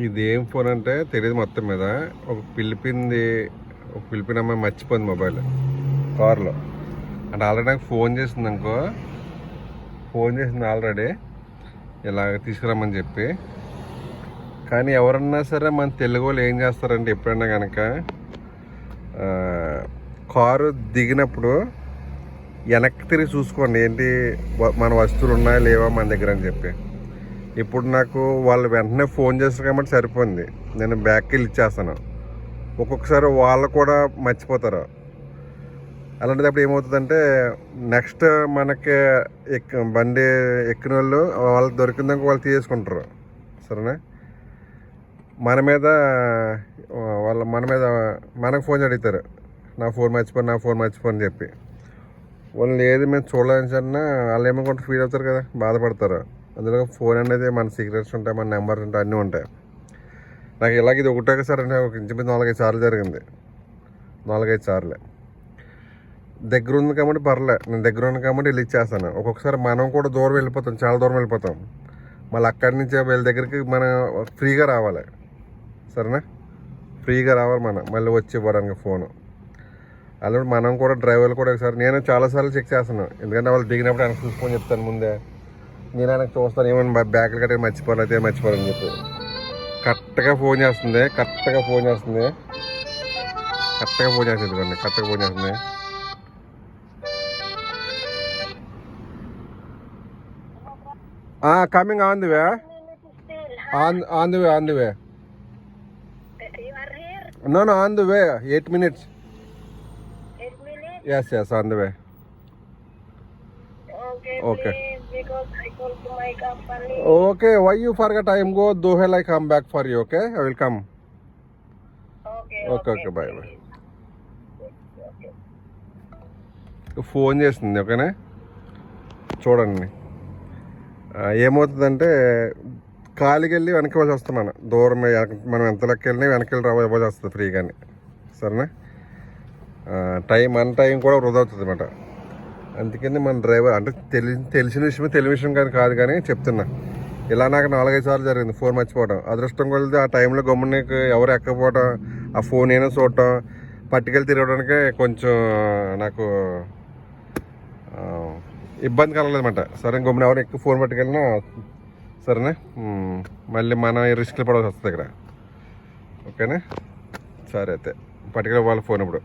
ఇది ఏం ఫోన్ అంటే తెలియదు మొత్తం మీద. ఒక పిలిపింది ఒక పిలిపిన అమ్మాయి మర్చిపోయింది మొబైల్ కార్లో అంటే ఆల్రెడీ నాకు ఫోన్ చేసింది అనుకో. ఫోన్ చేసింది ఆల్రెడీ ఇలా తీసుకురమ్మని చెప్పి. కానీ ఎవరన్నా సరే మన తెలుగు వాళ్ళు ఏం చేస్తారంటే ఎప్పుడైనా కనుక కారు దిగినప్పుడు వెనక్కి తిరిగి చూసుకోండి. ఏంటి మన వస్తువులు ఉన్నాయా లేవా మన దగ్గర అని చెప్పి. ఇప్పుడు నాకు వాళ్ళు వెంటనే ఫోన్ చేస్తారు కాబట్టి సరిపోయింది. నేను బ్యాక్కి వెళ్ళి ఇచ్చేస్తాను ఒక్కొక్కసారి వాళ్ళు కూడా మర్చిపోతారు. అలాంటిదప్పుడు ఏమవుతుందంటే నెక్స్ట్ మనకి ఎక్ బండి ఎక్కిన వాళ్ళు వాళ్ళకి దొరికిందాక వాళ్ళు తీసుకుంటారు సరేనా? మన మీద వాళ్ళ మన మీద మనకు ఫోన్ అడుగుతారు. నా ఫోన్ మర్చిపోయి నా ఫోన్ మర్చిపోను అని చెప్పి. వాళ్ళు ఏది మేము చూడాలని వాళ్ళు ఏమనుకుంటే ఫీల్ అవుతారు కదా బాధపడతారు. అందులో ఫోన్ అనేది మన సీక్రెట్స్ ఉంటాయి మన నెంబర్స్ ఉంటాయి అన్నీ ఉంటాయి. నాకు ఇలాగ ఇది ఒకటే సార్ అంటే ఒక ఇంచుమించు నాలుగైదు సార్లు జరిగింది. నాలుగైదు సార్లే. దగ్గర ఉంది కాబట్టి పర్లే. నేను దగ్గర ఉంది కాబట్టి వెళ్ళి ఇచ్చేస్తాను. ఒక్కొక్కసారి మనం కూడా దూరం వెళ్ళిపోతాం చాలా దూరం వెళ్ళిపోతాం. మళ్ళీ అక్కడి నుంచి వీళ్ళ దగ్గరికి మనం ఫ్రీగా రావాలి. సరేనా? ఫ్రీగా రావాలి మనం. మళ్ళీ వచ్చి ఇవ్వడానికి ఫోను. అలాంటి మనం కూడా డ్రైవర్లు కూడా ఒకసారి నేను చాలాసార్లు చెక్ చేస్తాను ఎందుకంటే వాళ్ళు దిగినప్పుడు వెనక్కి చూసుకొని చెప్తాను ముందే. నేను వెనక్కి చూస్తాను ఏమైనా బ్యాగులు కట్టే మర్చిపోలేదు మర్చిపోవాలని చెప్పి. కరెక్ట్గా ఫోన్ చేస్తుంది కరెక్ట్గా ఫోన్ చేస్తుంది. కరెక్ట్గా ఫోన్ చేస్తుంది ఇదిగోండి కరెక్ట్గా ఫోన్ చేస్తుంది. Coming on the way on on the way on the way no no on the way eight minutes. Yes yes on the way please, because I called to my company. Okay why you forgot I am go hotel I come back for you okay I will come Okay, okay okay bye bye phone చేస్తుంది ఓకేనా చూడండి ఏమవుతుందంటే ఖాళీకి వెళ్ళి వెనక్కి వెళ్ళి వస్తున్నాను దూరం మనం ఎంత లెక్క వెళ్ళినా వెనక్కి వెళ్ళి రావాలి వస్తుంది ఫ్రీగానే. సరేనా? టైం మన టైం కూడా వృధా అవుతుంది అనమాట అందుకని మన డ్రైవర్ అంటే తెలి తెలిసిన విషయమే తెలియని విషయం కానీ కాదు కానీ చెప్తున్నా. ఇలా నాకు నాలుగైదు సార్లు జరిగింది ఫోన్ మర్చిపోవడం అదృష్టం కొలితే ఆ టైంలో గమ్మునికి ఎవరు ఎక్కకపోవడం ఆ ఫోన్ అయినా చూడటం పట్టుకెళ్ళి తిరగడానికి కొంచెం నాకు ఇబ్బంది కలగలేదన్నమాట. సరే గమ్మున ఎవరు ఎక్కువ ఫోన్ పట్టుకెళ్ళినా సరేనా? మళ్ళీ మన రిస్క్లు పడాల్సి వస్తుంది ఇక్కడ. ఓకేనా? సరే అయితే పట్టుకెళ్ళి వాళ్ళ ఫోన్ ఇప్పుడు.